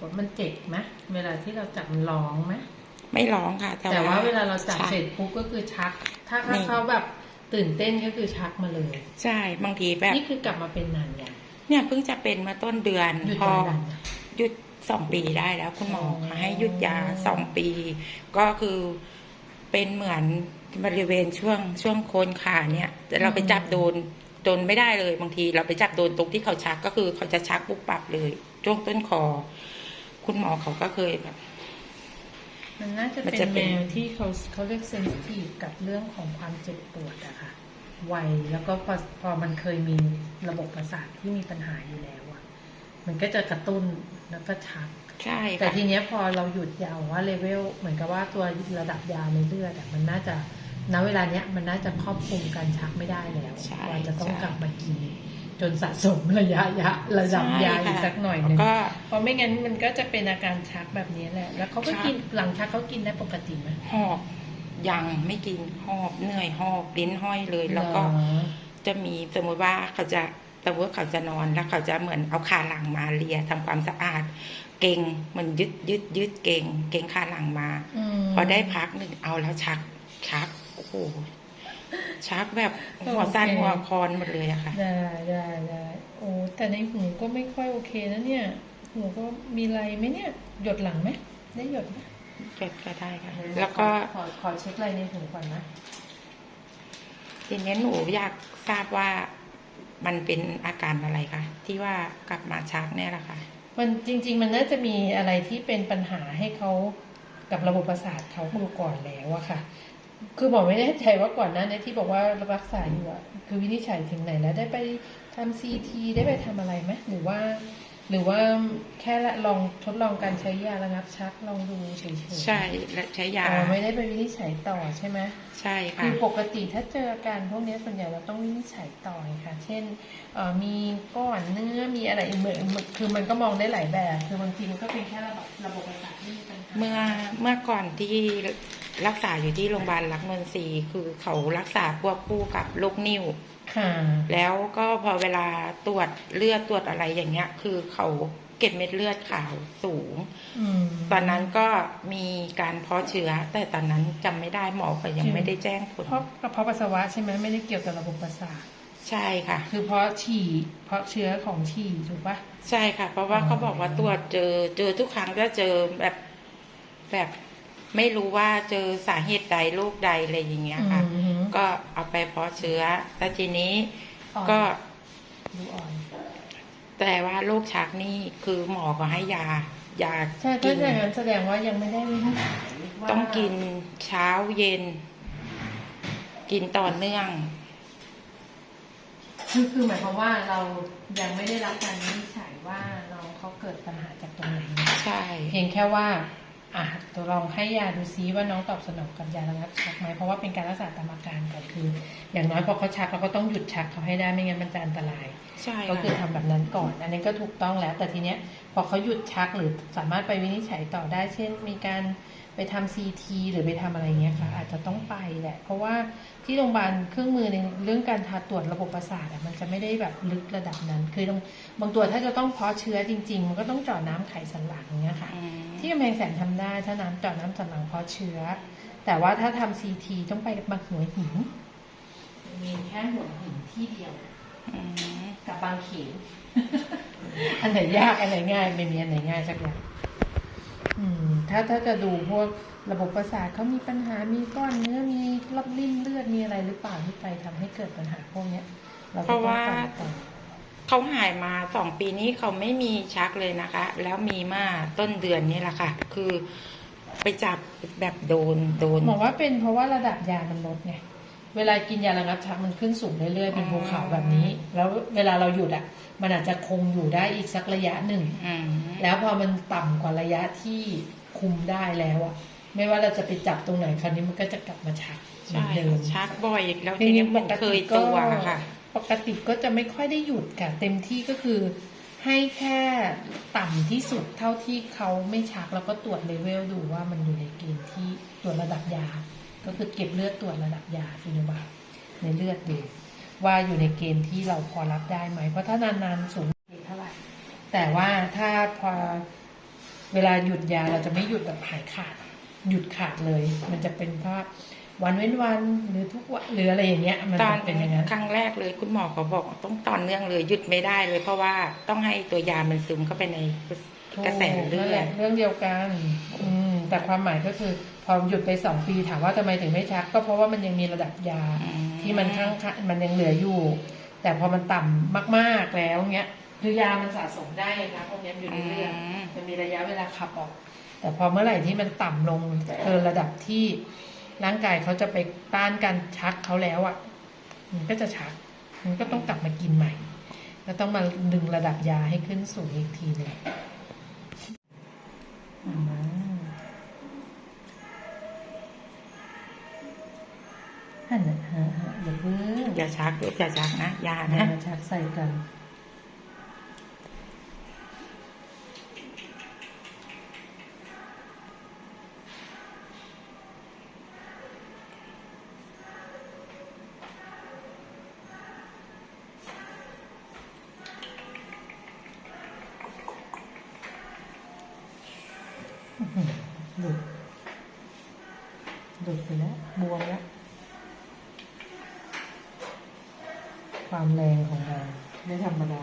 ปวดมันเจ็บไหมเวลาที่เราจับมันร้องไหมไม่ร้องค่ะ แต่ว่าเวลาเราจับชักเสร็จปุ๊บก็คือชัก ถ้านี่เขาแบบตื่นเต้นก็คือชักมาเลย ใช่บางทีแบบนี่คือกลับมาเป็นนานยังเนี่ยเพิ่งจะเป็นมาต้นเดือนหยุดพอยาดันนะหยุดสองปีได้แล้วคุณหมออ๋อให้หยุดยาสองปี ก็คือเป็นเหมือนบริเวณช่วงช่วงโคนขาเนี่ยแต่เราไปจับโดนโดนไม่ได้เลยบางที เราไปจับโดนตรงที่เขาชักก็คือเขาจะชักปุ๊บปับเลยช่วงต้นคอ คุณหมอเขาก็เคยแบบ มันน่าจะมันเป็นจะแมเป็นวที่เขาเขาเรียกเซนซิทีฟกับเรื่องของความเจ็บปวดอะค่ะไวแล้วก็พอพอมันเคยมีระบบประสาทที่มีปัญหาอยู่แล้วอะมันก็จะกระตุ้นแล้วก็ชัก ใช่แต่ค่ะทีเนี้ยพอเราหยุดยาว่าเลเวลเหมือนกับว่าตัวระดับยาในเลือดอะมันน่าจะณเวลาเนี้ยมันน่าจะครอบคลุมการชักไม่ได้แล้วใช่ว่าจะต้องใช่กลับมากิน จนสะสมระยะยะระดับยาอีกสักหน่อยหนึงก็เพราะไม่งั้นมันก็จะเป็นอาการชักแบบนี้แหละ แล้วเขาก็ชักกินหลังชักเขากินได้ปกติไหมหอบยังไม่กินหอบเหนื่อยหอบลิ้นห้อยเลย แล้วก็เหรอจะมีสมมติว่าเขาจะสมมติว่าเขาจะนอนแล้วเขาจะเหมือนเอาขาหลังมาเลียทำความสะอาด เก่งมันยึดยึดยึดเก่ง เก่งขาหลังมามพอได้พักหนึ่งเอาแล้วชักชักโอ้โห ชักแบบหัวสั้นโอเคหัวคอนหมดเลยอะค่ะ ได้ได้ได้โอ้แต่ในหูก็ไม่ค่อยโอเคนะเนี่ย หูก็มีไรไหมเนี่ย หยดหลังไหมได้หยดไหมก็ก็ได้ค่ะ แล้วก็ขอขอเช็คไรในหูก่อนนะทีนี้หนูอยากทราบว่ามันเป็นอาการอะไรคะที่ว่ากลับมาชักเนี่ยแหละค่ะมันจริง ๆ มันน่าจะมีอะไรที่เป็นปัญหาให้เขากับระบบประสาทเขาดูก่อนแล้วอะค่ะ คือบอกไม่แน่ใจว่าก่อนหน้านี้ที่บอกว่ารักษาอยู่อะคือวินิจฉัยถึงไหนแล้วได้ไปทำซีทีได้ไปทำอะไรไหมหรือว่า หรือว่าแค่ลองทดลองการใช้ยาระงับชักลองดูเฉยๆใช่และใช้ยาอ๋อไม่ได้ไปวินิจฉัยต่อใช่ไหมใช่ค่ะคือปกติถ้าเจออาการพวกนี้ส่วนใหญ่เราต้องวินิจฉัยต่อค่ะ เช่นเอ่อมีก้อนเนื้อมีอะไรเหมือนเหมือนคือมันก็มองได้หลายแบบ คือบางทีมันก็เป็นแค่ระบบระบบประสาทที่มีปัญหาเมื่อเมื่อก่อนที่ รักษาอยู่ที่โรงพยาบาลรักนนทรีย์คือเขารักษาควบคู่กับโรคนิ่วค่ะแล้วก็พอเวลาตรวจเลือดตรวจอะไรอย่างเงี้ย คือเขาเก็บเม็ดเลือดขาวสูงอืมตอนนั้นก็มีการเพาะเชื้อ แต่ตอนนั้นจำไม่ได้หมอก็ยังไม่ได้แจ้งผลเพราะกระเพาะปัสสาวะใช่ไหมไม่ได้เกี่ยวกับระบบประสาทใช่ค่ะ คือเพราะฉี่เพราะเชื้อของฉี่ถูกปะใช่ค่ะ เพราะว่าอ๋อเขาบอกว่าตรวจเจอเจอทุกครั้งก็เจอแบบแบบ ไม่รู้ว่าเจอสาเหตุใดโรคใดอะไรอย่างเงี้ยค่ะ อืม ก็เอาไปเพาะเชื้อแต่ทีนี้อ่อนก็ ดูอ่อน แต่ว่าโรคชักนี่คือหมอก็ให้ยายาใช่กิถ้าอย่างนั้นแสดงว่ายังไม่ได้วินิจฉัยว่าต้องกินเช้าเย็น กินต่อเนื่อง คือคือหมายความว่าเรายังไม่ได้รับการวินิจฉัยว่าน้องเขาเกิดปัญหาจากตรงไหนนะใช่ เพียงแค่ว่า อะตัวลองให้ยาดูซิว่าน้องตอบสนองกับยาระงับชักไหมเพราะว่าเป็นการรักษาตามอาการก่อนคือ อย่างน้อยพอเขาชักเราก็ต้องหยุดชักเขาให้ได้ไม่งั้นมันจะอันตรายใช่ก็คือค่ะทำแบบนั้นก่อน อันนี้ก็ถูกต้องแล้ว แต่ทีเนี้ยพอเขาหยุดชักหรือสามารถไปวินิจฉัยต่อได้ เช่น มีการ ไปทำซีทีหรือไปทำอะไรเงี้ยค่ะ อาจจะต้องไปแหละ เพราะว่าที่โรงพยาบาลเครื่องมือในเรื่องการทาตรวจระบบประสาทอะมันจะไม่ได้แบบลึกระดับนั้น คือต้องบางตัวถ้าจะต้องเพาะเชื้อจริง ๆ มันก็ต้องเจาะน้ำไขสันหลังเงี้ยค่ะอืมที่กำแพงแสนทำได้ถ้าน้ำเจาะน้ำสันหลังเพาะเชื้อ แต่ว่าถ้าทำซีทีต้องไปบางหัวหินมีแค่หัวหินที่เดียวอืมกับบางเขนอันไหนยากอันไหนง่าย ไม่มีอันไหนง่ายสักอย่างอืม ถ้าถ้าจะดูพวกระบบประสาทเขามีปัญหา มีก้อนเนื้อ มีรอบริ่มเลือด มีอะไรหรือเปล่าที่ไปทำให้เกิดปัญหาพวกเนี้ยเราก็ต้องฟังต่อเขาหายมาสองปีนี้เขาไม่มีชักเลยนะคะ แล้วมีมาต้นเดือนนี้แหละค่ะ คือไปจับแบบโดนโดนบอกว่าเป็นเพราะว่าระดับยามันลดไง เวลากินยาระงับชักมันขึ้นสูงเรื่อยๆเป็นภูเขาแบบนี้ แล้วเวลาเราหยุดอะ มันอาจจะคงอยู่ได้อีกสักระยะหนึ่งอืมแล้วพอมันต่ำกว่าระยะที่คุมได้แล้วอะไม่ว่าเราจะไปจับตรงไหนคราวนี้มันก็จะกลับมาชักเหมืใช่อนเดิมชักบ่อยแล้วทีนี้มันเคยตัวค่ะ ปกติก็จะไม่ค่อยได้หยุดค่ะเต็มที่ก็คือให้แค่ต่ำที่สุดเท่าที่เขาไม่ชักแล้วก็ตรวจเลเวลดูว่ามันอยู่ในเกณฑ์ที่ตรวจระดับยา ก็คือเก็บเลือดตรวจระดับยาฟิโนบาในเลือดดูว่าอยู่ในเกณฑ์ที่เราพอรับได้ไหม เพราะถ้านานๆสูงเท่าไหร่ แต่ว่าถ้าพอเวลาหยุดยาเราจะไม่หยุดแบบหายขาด หยุดขาดเลย มันจะเป็นเพราะวันเว้นวันหรือทุกวันหรืออะไรอย่างเงี้ย มันตอนจะเป็นอย่างนั้นครั้งแรกเลยคุณหมอเขาบอกต้องต่อเนื่องเลยหยุดไม่ได้เลย เพราะว่าต้องให้ตัวยามันซึมเข้าไปในกระแสเลืนั่นอแหดละเรื่องเดียวกัน อืมแต่ความหมายก็คือพ อหยุดไปสองปีถามว่าทำไมถึงไม่ชัก ก็เพราะว่ามันยังมีระดับยาอืมที่มันข้างๆมันยังเหลืออยู่ แต่พอมันต่ำมากๆแล้วเงี้ยคือยามันสะสมได้นะพวกเนี้ยอยู่ในเลือดอืมมันมีระยะเวลาขับออก แต่พอเมื่อไหร่ที่มันต่ำลงเกินระดับที่ร่างกายเขาจะไปต้านการชักเขาแล้วอะ มันก็จะชัก มันก็ต้องกลับมากินใหม่ก็ต้องมาดึงระดับยาให้ขึ้นสูงอีกทีหนึง ฮันน่ะฮะฮะอย่าเพิ่งอย่าชักลูกอย่าชักนะยานะนะชักใส่กันอื้อหือหลุดหลุดไปแล้วบวมแล้ว ความแรงของเราไม่ธรรมดา